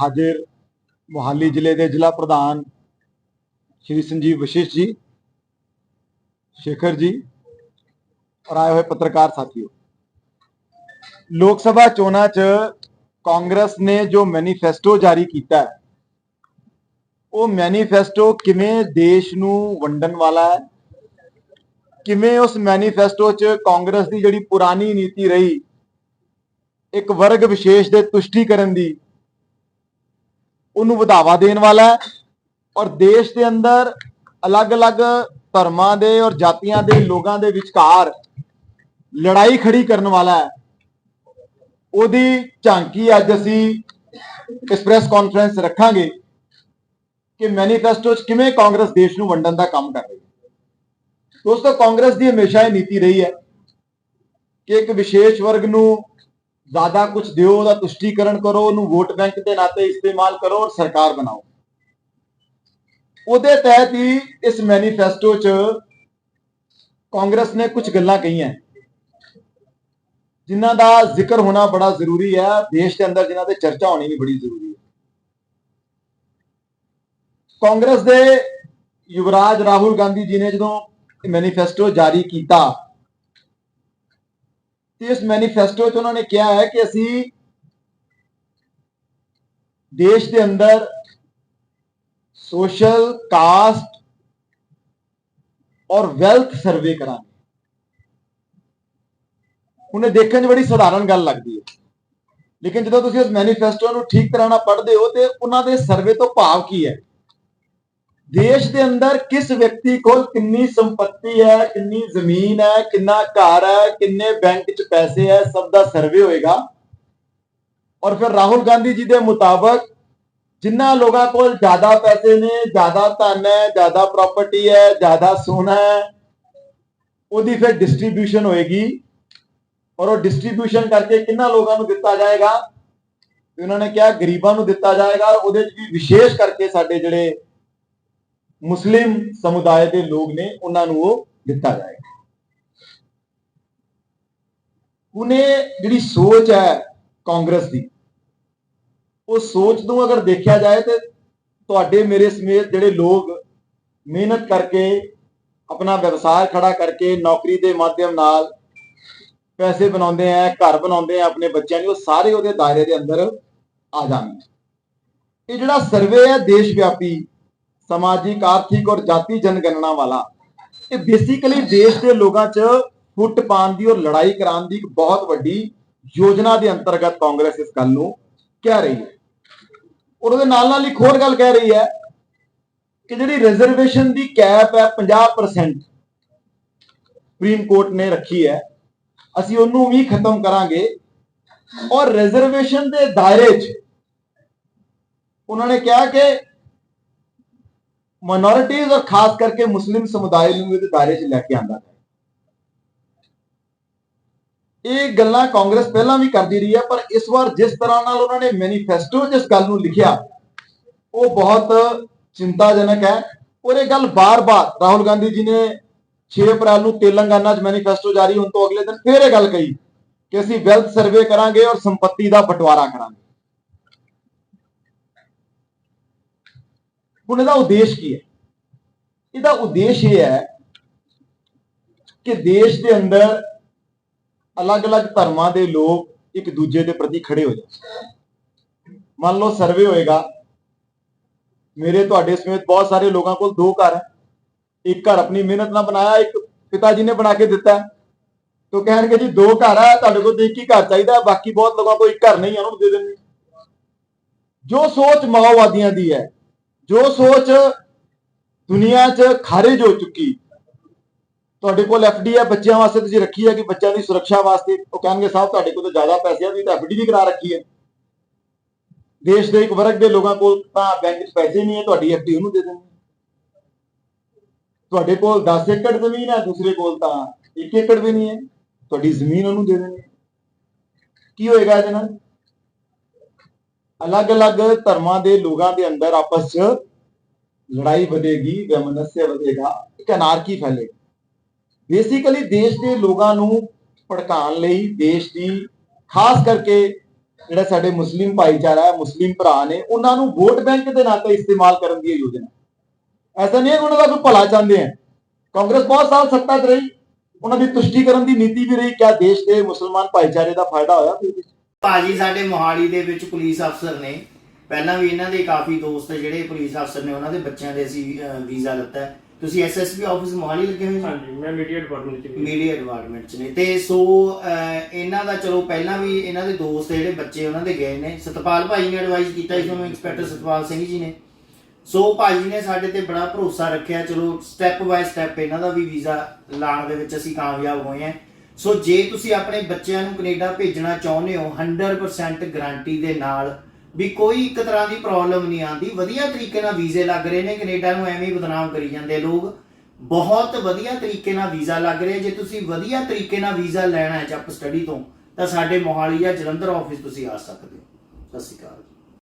ਹਾਜ਼ਰ ਮੁਹਾਲੀ ਜ਼ਿਲ੍ਹੇ ਦੇ ਜ਼ਿਲ੍ਹਾ ਪ੍ਰਧਾਨ ਸ਼੍ਰੀ ਸੰਜੀਵ ਵਸ਼ਿਸ਼ ਜੀ, ਸ਼ੇਖਰ ਜੀ ਔਰ ਆਏ ਹੋਏ ਪੱਤਰਕਾਰ ਸਾਥੀਓ। ਲੋਕ ਸਭਾ ਚੋਣਾਂ 'ਚ ਕਾਂਗਰਸ ਨੇ ਜੋ ਮੈਨੀਫੈਸਟੋ ਜਾਰੀ ਕੀਤਾ ਹੈ, ਉਹ ਮੈਨੀਫੈਸਟੋ ਕਿਵੇਂ ਦੇਸ਼ ਨੂੰ ਵੰਡਣ ਵਾਲਾ ਹੈ, ਕਿਵੇਂ ਉਸ ਮੈਨੀਫੈਸਟੋ 'ਚ ਕਾਂਗਰਸ ਦੀ ਜਿਹੜੀ ਪੁਰਾਣੀ ਨੀਤੀ ਰਹੀ, ਇੱਕ ਵਰਗ ਵਿਸ਼ੇਸ਼ ਦੇ ਤੁਸ਼ਟੀਕਰਨ ਦੀ ਉਹਨੂੰ ਵਧਾਵਾ ਦੇਣ ਵਾਲਾ ਹੈ। ਔਰ ਦੇਸ਼ ਦੇ ਅੰਦਰ ਅਲੱਗ-ਅਲੱਗ ਧਰਮਾਂ ਦੇ ਔਰ ਜਾਤੀਆਂ ਦੇ, ਲੋਕਾਂ ਦੇ ਵਿਚਕਾਰ ਲੜਾਈ ਖੜੀ ਕਰਨ ਵਾਲਾ ਹੈ। ਉਹਦੀ ਝਾਂਕੀ ਅੱਜ ਅਸੀਂ ਇਸ ਪ੍ਰੈਸ ਕਾਨਫਰੰਸ ਰੱਖਾਂਗੇ ਕਿ ਮੈਨੀਫੈਸਟੋ 'ਚ ਕਿਵੇਂ ਕਾਂਗਰਸ ਦੇਸ਼ ਨੂੰ ਵੰਡਣ ਦਾ ਕੰਮ ਕਰ ਰਹੀ ਹੈ। ਦੋਸਤੋ, ਕਾਂਗਰਸ ਦੀ ਹਮੇਸ਼ਾ ਇਹ ਨੀਤੀ ਰਹੀ ਹੈ ਕਿ ਇੱਕ ਵਿਸ਼ੇਸ਼ ਵਰਗ ਨੂੰ ਜ਼ਿਆਦਾ ਕੁਝ ਦਿਓ ਉਹਦਾ ਤੁਸ਼ਟੀਕਰਨ ਕਰੋ ਉਹਨੂੰ ਵੋਟ ਬੈਂਕ ਦੇ ਨਾਤੇ ਇਸਤੇਮਾਲ ਕਰੋ ਔਰ ਸਰਕਾਰ ਬਣਾਓ ਉਹਦੇ ਤਹਿਤ ਹੀ ਇਸ ਮੈਨੀਫੈਸਟੋ 'ਚ ਕਾਂਗਰਸ ਨੇ ਕੁਝ ਗੱਲਾਂ ਕਹੀਆਂ ਜਿਨ੍ਹਾਂ ਦਾ ਜ਼ਿਕਰ ਹੋਣਾ ਬੜਾ ਜ਼ਰੂਰੀ ਹੈ ਦੇਸ਼ ਦੇ ਅੰਦਰ ਜਿਨ੍ਹਾਂ ਤੇ ਚਰਚਾ ਹੋਣੀ ਵੀ ਬੜੀ ਜ਼ਰੂਰੀ ਹੈ ਕਾਂਗਰਸ ਦੇ ਯੁਵਰਾਜ ਰਾਹੁਲ ਗਾਂਧੀ ਜੀ ਨੇ ਜਦੋਂ ਮੈਨੀਫੈਸਟੋ ਜਾਰੀ ਕੀਤਾ ਤੇ ਇਸ ਮੈਨੀਫੈਸਟੋ 'ਚ ਉਹਨਾਂ ਨੇ ਕਿਹਾ ਹੈ ਕਿ ਅਸੀਂ ਦੇਸ਼ ਦੇ ਅੰਦਰ ਸੋਸ਼ਲ ਕਾਸਟ ਔਰ ਵੈਲਥ ਸਰਵੇ ਕਰਾਂਗੇ। ਉਹਨੇ ਦੇਖਣ 'ਚ ਬੜੀ ਸਧਾਰਨ ਗੱਲ ਲੱਗਦੀ ਹੈ। ਲੇਕਿਨ ਜਦੋਂ ਤੁਸੀਂ ਉਸ ਮੈਨੀਫੈਸਟੋ ਨੂੰ ਠੀਕ ਤਰ੍ਹਾਂ ਨਾਲ ਪੜ੍ਹਦੇ ਹੋ ਤੇ ਉਹਨਾਂ ਦੇ ਸਰਵੇ ਤੋਂ ਭਾਵ ਕੀ ਹੈ? ਦੇਸ਼ ਦੇ ਅੰਦਰ ਕਿਸ ਵਿਅਕਤੀ ਕੋਲ ਕਿੰਨੀ ਸੰਪਤੀ ਹੈ, ਕਿੰਨੀ ਜ਼ਮੀਨ ਹੈ, ਕਿੰਨਾ ਘਰ ਹੈ, ਕਿੰਨੇ ਬੈਂਕ 'ਚ ਪੈਸੇ ਹੈ, ਸਭ ਦਾ ਸਰਵੇ ਹੋਏਗਾ। ਔਰ ਫਿਰ ਰਾਹੁਲ ਗਾਂਧੀ ਜੀ ਦੇ ਮੁਤਾਬਕ ਜਿਨ੍ਹਾਂ ਲੋਕਾਂ ਕੋਲ ਜ਼ਿਆਦਾ ਪੈਸੇ ਨੇ, ਜ਼ਿਆਦਾ ਧਨ ਹੈ, ਜ਼ਿਆਦਾ ਪ੍ਰਾਪਰਟੀ ਹੈ, ਜ਼ਿਆਦਾ ਸੋਨਾ ਹੈ, ਉਹਦੀ ਫਿਰ ਡਿਸਟ੍ਰੀਬਿਊਸ਼ਨ ਹੋਏਗੀ। ਔਰ ਉਹ ਡਿਸਟ੍ਰੀਬਿਊਸ਼ਨ ਕਰਕੇ ਕਿੰਨਾ ਲੋਕਾਂ ਨੂੰ ਦਿੱਤਾ ਜਾਏਗਾ? ਉਹਨਾਂ ਨੇ ਕਿਹਾ ਗਰੀਬਾਂ ਨੂੰ ਦਿੱਤਾ ਜਾਏਗਾ। ਔਰ ਉਹਦੇ 'ਚ ਵੀ ਵਿਸ਼ੇਸ਼ ਕਰਕੇ ਸਾਡੇ ਜਿਹੜੇ ਮੁਸਲਿਮ ਸਮੁਦਾਇ ਦੇ ਲੋਕ ਨੇ ਉਹਨਾਂ ਨੂੰ ਉਹ ਦਿੱਤਾ ਜਾਏਗਾ ਉਹਨੇ ਜਿਹੜੀ ਸੋਚ ਹੈ ਕਾਂਗਰਸ ਦੀ, ਉਹ ਸੋਚ ਨੂੰ ਅਗਰ ਦੇਖਿਆ ਜਾਏ ਤੇ ਤੁਹਾਡੇ ਮੇਰੇ ਸਮੇਤ ਜਿਹੜੇ ਲੋਕ ਮਿਹਨਤ ਕਰਕੇ ਆਪਣਾ ਵਿਵਸਾਰ ਖੜਾ ਕਰਕੇ ਨੌਕਰੀ ਦੇ ਮਾਧਿਅਮ ਨਾਲ ਪੈਸੇ ਬਣਾਉਂਦੇ ਆ, ਘਰ ਬਣਾਉਂਦੇ ਆ ਆਪਣੇ ਬੱਚਿਆਂ ਲਈ, ਉਹ ਸਾਰੇ ਉਹਦੇ ਦਾਇਰੇ ਦੇ ਅੰਦਰ ਆ ਜਾਣਗੇ। ਇਹ ਜਿਹੜਾ ਸਰਵੇ ਹੈ ਦੇਸ਼ ਵਿਆਪੀ ਸਮਾਜਿਕ, ਆਰਥਿਕ ਔਰ ਜਾਤੀ ਜਨਗਣਨਾ ਵਾਲਾ। ਇਹ ਬੇਸਿਕਲੀ ਦੇਸ਼ ਦੇ ਲੋਕਾਂ 'ਚ ਫੁੱਟ ਪਾਉਣ ਦੀ ਔਰ ਲੜਾਈ ਕਰਾਉਣ ਦੀ ਇੱਕ ਬਹੁਤ ਵੱਡੀ ਯੋਜਨਾ ਦੇ ਅੰਤਰਗਤ ਕਾਂਗਰਸ ਇਸ ਗੱਲ ਨੂੰ ਕਹਿ ਰਹੀ ਹੈ। ਔਰ ਉਹਦੇ ਨਾਲ ਨਾਲ ਇੱਕ ਹੋਰ ਗੱਲ ਕਹਿ ਰਹੀ ਹੈ ਕਿ ਜਿਹੜੀ ਰਿਜ਼ਰਵੇਸ਼ਨ ਦੀ ਕੈਪ ਹੈ 50% ਸੁਪਰੀਮ ਕੋਰਟ ਨੇ ਰੱਖੀ ਹੈ। ਅਸੀਂ ਉਹਨੂੰ ਵੀ ਖਤਮ ਕਰਾਂਗੇ। ਔਰ ਰਿਜ਼ਰਵੇਸ਼ਨ ਦੇ ਦਾਇਰੇ 'ਚ ਉਹਨਾਂ ਨੇ ਕਿਹਾ ਕਿ ਮਾਈਨੋਰਿਟੀਜ਼ ਔਰ ਖਾਸ ਕਰਕੇ ਮੁਸਲਿਮ ਸਮੁਦਾਇ ਨੂੰ ਇਹਦੇ ਦਾਇਰੇ 'ਚ ਲੈ ਕੇ ਆਂਦਾ ਹੈ। ਇਹ ਗੱਲਾਂ ਕਾਂਗਰਸ ਪਹਿਲਾਂ ਵੀ ਕਰਦੀ ਰਹੀ ਹੈ, ਪਰ ਇਸ ਵਾਰ ਜਿਸ ਤਰ੍ਹਾਂ ਨਾਲ ਉਹਨਾਂ ਨੇ ਮੈਨੀਫੈਸਟੋ ਜਿਸ ਗੱਲ ਨੂੰ ਲਿਖਿਆ, ਉਹ ਬਹੁਤ ਚਿੰਤਾਜਨਕ ਹੈ। ਔਰ ਇਹ ਗੱਲ ਬਾਰ-ਬਾਰ ਰਾਹੁਲ ਗਾਂਧੀ ਜੀ ਨੇ 6 ਅਪ੍ਰੈਲ ਨੂੰ ਤੇਲੰਗਾਨਾ 'ਚ ਮੈਨੀਫੈਸਟੋ ਜਾਰੀ ਹੋਣ ਤੋਂ ਅਗਲੇ ਦਿਨ ਫੇਰ ਇਹ ਗੱਲ ਕਹੀ ਕਿ ਅਸੀਂ ਵੈਲਥ ਸਰਵੇ ਕਰਾਂਗੇ ਔਰ ਸੰਪਤੀ ਦਾ ਬਟਵਾਰਾ ਕਰਾਂਗੇ। ਹੁਣ ਇਹਦਾ ਉਦੇਸ਼ ਕੀ ਹੈ? ਇਹਦਾ ਉਦੇਸ਼ ਇਹ ਹੈ ਕਿ ਦੇਸ਼ ਦੇ ਅੰਦਰ ਅਲੱਗ-ਅਲੱਗ ਧਰਮਾਂ ਦੇ ਲੋਕ ਇੱਕ ਦੂਜੇ ਦੇ ਪ੍ਰਤੀ ਖੜੇ ਹੋ ਜਾਣ। ਮੰਨ ਲਓ ਸਰਵੇ ਹੋਏਗਾ। ਮੇਰੇ ਤੁਹਾਡੇ ਸਮੇਤ ਬਹੁਤ ਸਾਰੇ ਲੋਕਾਂ ਕੋਲ ਦੋ ਘਰ ਹੈ। ਇੱਕ ਘਰ ਆਪਣੀ ਮਿਹਨਤ ਨਾਲ ਬਣਾਇਆ, ਇੱਕ ਪਿਤਾ ਜੀ ਨੇ ਬਣਾ ਕੇ ਦਿੱਤਾ ਤੋ ਕਹਿਣਗੇ ਜੀ, ਦੋ ਘਰ ਹੈ, ਤੁਹਾਡੇ ਕੋਲ ਇੱਕ ਹੀ ਘਰ ਚਾਹੀਦਾ ਬਾਕੀ ਬਹੁਤ ਲੋਕਾਂ ਕੋਲ ਇੱਕ ਘਰ ਨਹੀਂ ਹੈ, ਉਹਨੂੰ ਦੇ ਦਿੰਦੇ ਜੋ ਸੋਚ ਮਾਓਵਾਦੀਆਂ ਦੀ ਹੈ ਜੋ ਸੋਚ ਦੁਨੀਆ 'ਚ ਖਾਰਿਜ ਹੋ ਚੁੱਕੀ, ਤੁਹਾਡੇ ਕੋਲ ਐਫਡੀ ਹੈ, ਬੱਚਿਆਂ ਵਾਸਤੇ ਤੁਸੀਂ ਰੱਖੀ ਹੈ ਕਿ ਬੱਚਿਆਂ ਦੀ ਸੁਰੱਖਿਆ ਵਾਸਤੇ, ਉਹ ਕਹਿਣਗੇ ਸਾਹਿਬ ਤੁਹਾਡੇ ਕੋਲ ਤਾਂ ਜ਼ਿਆਦਾ ਪੈਸੇ ਆ, ਤੁਸੀਂ ਤਾਂ ਐਫਡੀ ਵੀ ਕਰਾ ਰੱਖੀ ਹੈ। ਦੇਸ਼ ਦੇ ਇੱਕ ਵਰਗ ਦੇ ਲੋਕਾਂ ਕੋਲ ਤਾਂ ਬੈਂਕ 'ਚ ਪੈਸੇ ਨਹੀਂ ਹੈ, ਤੁਹਾਡੀ ਐਫਡੀ ਉਹਨੂੰ ਦੇ ਦੇਣੀ ਤੁਹਾਡੇ ਕੋਲ 10 ਏਕੜ ਜ਼ਮੀਨ ਹੈ, ਦੂਸਰੇ ਕੋਲ ਤਾਂ 1 ਏਕੜ ਵੀ ਨਹੀਂ ਹੈ, ਤੁਹਾਡੀ ਜ਼ਮੀਨ ਉਹਨੂੰ ਦੇ ਦੇਣੀ ਕੀ ਹੋਏਗਾ ਇਹਦੇ ਨਾਲ? ਅਲੱਗ-ਅਲੱਗ ਧਰਮਾਂ ਦੇ ਲੋਕਾਂ ਦੇ ਅੰਦਰ ਆਪਸ 'ਚ ਲੜਾਈ ਵਧੇਗੀ ਵੈਮਨस्य ਵਧੇਗਾ, ਇੱਕ ਅਨਾਰਕੀ ਫੈਲੇਗੀ। ਬੇਸਿਕਲੀ ਦੇਸ਼ ਦੇ ਲੋਕਾਂ ਨੂੰ ਭੜਕਾਉਣ ਲਈ ਦੇਸ਼ ਦੀ, ਖਾਸ ਕਰਕੇ ਜਿਹੜਾ ਸਾਡੇ ਮੁਸਲਿਮ ਭਾਈਚਾਰਾ ਹੈ, ਮੁਸਲਿਮ ਭਰਾ ਨੇ, ਉਹਨਾਂ ਨੂੰ ਵੋਟ ਬੈਂਕ ਦੇ ਨਾਤੇ ਇਸਤੇਮਾਲ ਕਰਨ ਦੀ ਯੋਜਨਾ। ਐਸਾ ਨਹੀਂ ਹੈ ਕਿ ਉਹਨਾਂ ਦਾ ਕੋਈ ਭਲਾ ਚਾਹੁੰਦੇ ਆ ਕਾਂਗਰਸ ਬਹੁਤ ਸਾਲ ਸੱਤਾ 'ਚ ਰਹੀ, ਉਹਨਾਂ ਦੀ ਤੁਸ਼ਟੀਕਰਨ ਦੀ ਨੀਤੀ ਵੀ ਰਹੀ, ਕਿਆ ਦੇਸ਼ ਦੇ ਮੁਸਲਮਾਨ ਭਾਈਚਾਰੇ ਦਾ ਫਾਇਦਾ ਹੋਇਆ ਭਾਜੀ ਸਾਡੇ ਮੋਹਾਲੀ ਦੇ ਵਿੱਚ ਪੁਲਿਸ ਅਫਸਰ ਨੇ ਪਹਿਲਾਂ ਵੀ ਇਹਨਾਂ ਦੇ ਕਾਫੀ ਦੋਸਤ ਜਿਹੜੇ ਪੁਲਿਸ ਅਫਸਰ ਨੇ ਉਹਨਾਂ ਦੇ ਬੱਚਿਆਂ ਦੇ ਅਸੀਂ ਵੀਜ਼ਾ ਲਿੱਤਾ। ਤੁਸੀਂ ਐਸਐਸਪੀ ਆਫਿਸ ਮੋਹਾਲੀ ਲੱਗੇ ਹੋਏ ਹਾਂਜੀ ਮੈਂ ਮੀਡੀਆ ਡਿਪਾਰਟਮੈਂਟ ਚ ਮੀਡੀਆ ਡਿਪਾਰਟਮੈਂਟ ਚ ਨੇ। ਤੇ ਸੋ ਇਹਨਾਂ ਦਾ ਚਲੋ ਪਹਿਲਾਂ ਵੀ ਇਹਨਾਂ ਦੇ ਦੋਸਤ ਜਿਹੜੇ ਬੱਚੇ ਉਹਨਾਂ ਦੇ ਗਏ ਨੇ। ਸਤਪਾਲ ਭਾਈ ਨੇ ਐਡਵਾਈਸ ਕੀਤਾ ਇਸ ਨੂੰ ਇੰਸਪੈਕਟਰ ਸਤਪਾਲ ਸਿੰਘ ਜੀ ਨੇ। ਸੋ ਭਾਜੀ ਨੇ ਸਾਡੇ ਤੇ ਬੜਾ ਭਰੋਸਾ ਰੱਖਿਆ। ਚਲੋ ਸਟੈਪ ਬਾਏ ਸਟੈਪ ਇਹਨਾਂ ਦਾ ਵੀ ਵੀਜ਼ਾ ਲਾਉਣ ਦੇ ਵਿੱਚ ਅਸੀਂ ਕਾਮਯਾਬ ਹੋਏ ਹਾਂ। ਸੋ ਜੇ ਤੁਸੀਂ ਆਪਣੇ ਬੱਚਿਆਂ ਨੂੰ ਕੈਨੇਡਾ ਭੇਜਣਾ ਚਾਹੁੰਦੇ ਹੋ 100% ਗਾਰੰਟੀ ਦੇ ਨਾਲ ਵੀ ਕੋਈ ਇੱਕ ਤਰ੍ਹਾਂ ਦੀ ਪ੍ਰੋਬਲਮ ਨਹੀਂ ਆਂਦੀ ਵਧੀਆ ਤਰੀਕੇ ਨਾਲ ਵੀਜ਼ੇ ਲੱਗ ਰਹੇ ਨੇ, ਕੈਨੇਡਾ ਨੂੰ ਐਵੇਂ ਹੀ ਬਦਨਾਮ ਕਰੀ ਜਾਂਦੇ ਲੋਕ। ਬਹੁਤ ਵਧੀਆ ਤਰੀਕੇ ਨਾਲ ਵੀਜ਼ਾ ਲੱਗ ਰਿਹਾ। ਜੇ ਤੁਸੀਂ ਵਧੀਆ ਤਰੀਕੇ ਨਾਲ ਵੀਜ਼ਾ ਲੈਣਾ ਹੈ ਜੱਪ ਸਟੱਡੀ ਤੋਂ, ਤਾਂ ਸਾਡੇ ਮੋਹਾਲੀ ਜਾਂ ਜਲੰਧਰ ਆਫਿਸ ਤੁਸੀਂ ਆ ਸਕਦੇ ਹੋ। ਸਤਿ ਸ਼੍ਰੀ ਅਕਾਲ